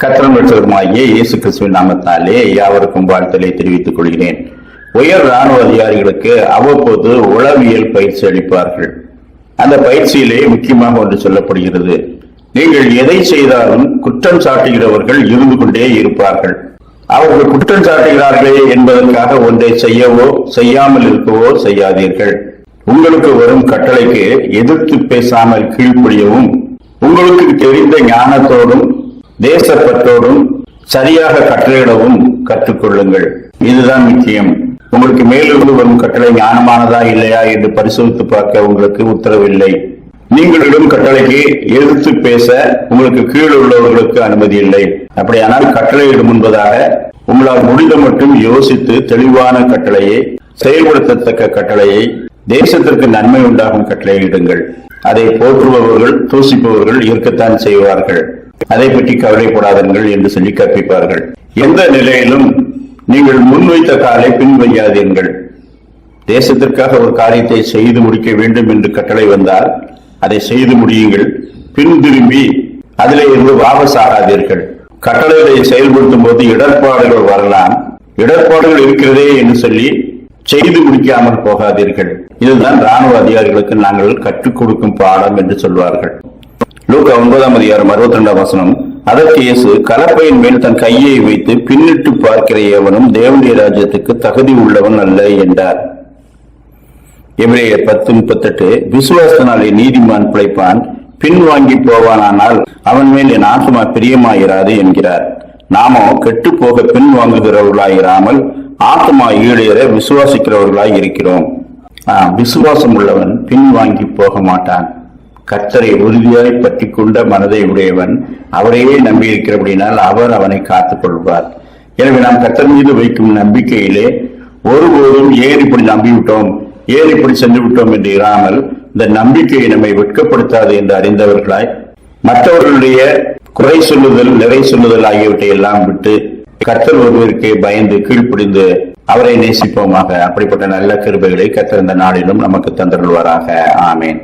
கத்திரம் பெற்றதுமாகிய இயேசு கிறிஸ்துவின் நாமத்தாலே யாவருக்கும் வாழ்த்தலை தெரிவித்துக் கொள்கிறேன். உயர் ராணுவ அதிகாரிகளுக்கு அவ்வப்போது உளவியல் பயிற்சி அளிப்பார்கள். அந்த பயிற்சியிலே முக்கியமாக ஒன்று சொல்லப்படுகிறது. நீங்கள் எதை செய்தாலும் குற்றம் சாட்டுகிறவர்கள் இருந்து கொண்டே இருப்பார்கள். அவர்கள் குற்றம் சாட்டுகிறார்களே என்பதற்காக ஒன்றை செய்யவோ செய்யாமல் இருக்கவோ செய்யாதீர்கள். உங்களுக்கு வரும் கட்டளைக்கு எதிர்த்து பேசாமல் கீழ்ப்படியவும் உங்களுக்கு தெரிந்த ஞானத்தோடும் தேசப்பற்றோடும் சரியாக கட்டளையிடவும் கற்றுக்கொள்ளுங்கள். இதுதான் நிச்சயம். உங்களுக்கு மேலிருந்து வரும் கட்டளை ஞானமானதா இல்லையா என்று பரிசோதித்து பார்க்க உங்களுக்கு உத்தரவில்லை. நீங்களிடம் இடும் கட்டளைக்கு எதிர்த்து பேச உங்களுக்கு கீழ் உள்ளவர்களுக்கு அனுமதி இல்லை. அப்படியானால் கட்டளையிடும் என்பதாக உங்களால் முடிந்த மட்டும் யோசித்து தெளிவான கட்டளையை செயல்படுத்தத்தக்க கட்டளையை தேசத்திற்கு நன்மை உண்டாகும் கட்டளையிடுங்கள் அதை போற்றுபவர்கள் தூசிப்பவர்கள் இருக்கத்தான் செய்வார்கள். அதை பற்றி கவலைப்படாதீர்கள் என்று சொல்லி கற்பிப்பார்கள். எந்த நிலையிலும் நீங்கள் முன்வைத்த காலை பின்வையாதீர்கள். தேசத்திற்காக ஒரு காரியத்தை செய்து முடிக்க வேண்டும் என்று கட்டளை வந்தால் அதை செய்து முடியுங்கள். பின் திரும்பி அதிலே இருந்து வாபஸ் ஆகாதீர்கள். கட்டளைகளை செயல்படுத்தும் போது இடர்பாடுகள் வரலாம். இடர்பாடுகள் இருக்கிறதே என்று சொல்லி செய்து முடிக்காமல் போகாதீர்கள். இதுதான் ராணுவ அதிகாரிகளுக்கு நாங்கள் கற்றுக் கொடுக்கும் பாடம் என்று சொல்வார்கள். லூக்கா ஒன்பதாம் அதிகாரம் அறுபத்தி ரெண்டாம் வசனம். அதற்கு இயேசு கலப்பையின் மேல் தன் கையை வைத்து பின்னிட்டு பார்க்கிற எவனும் தேவனுடைய ராஜ்யத்துக்கு தகுதி உள்ளவன் அல்ல என்றார். எபிரேயர் பத்து முப்பத்தெட்டு விசுவாசத்தினாலே நீதிமான் பிழைப்பான் பின் வாங்கி போவானானால் அவன் மேல் என் ஆத்மா பிரியமாயிராது என்கிறார். நாமோ கெட்டு போக பின் வாங்குகிறவர்களாயிராமல் ஆத்மா ஈடேற விசுவாசிக்கிறவர்களாய் இருக்கிறோம். விசுவாசம் உள்ளவன் பின் வாங்கி போக மாட்டான். கர்த்தரை உறுதியாய் பற்றி கொண்ட மனதை உடையவன் அவரையே நம்பியிருக்கிறபடினால் அவர் அவனை காத்துக் கொள்வார் எனவே நாம் கத்தர் மீது வைக்கும் நம்பிக்கையிலே ஒருபோதும் ஏன் இப்படி நம்பிவிட்டோம். ஏன் இப்படி சென்று விட்டோம் என்று இராமல் இந்த நம்பிக்கையை நம்மை வெட்கப்படுத்தாது என்று அறிந்தவர்களாய் மற்றவர்களுடைய குறை சொல்லுதல் நிறை சொல்லுதல் ஆகியவற்றை எல்லாம் விட்டு கர்த்தர் ஒருவருக்கே பயந்து கீழ்ப்படிந்து அவரை நேசிப்போமாக. அப்படிப்பட்ட நல்ல கிருபைகளை கர்த்தர் இந்த நாளிலும் நமக்கு தந்தருள்வாராக. ஆமேன்.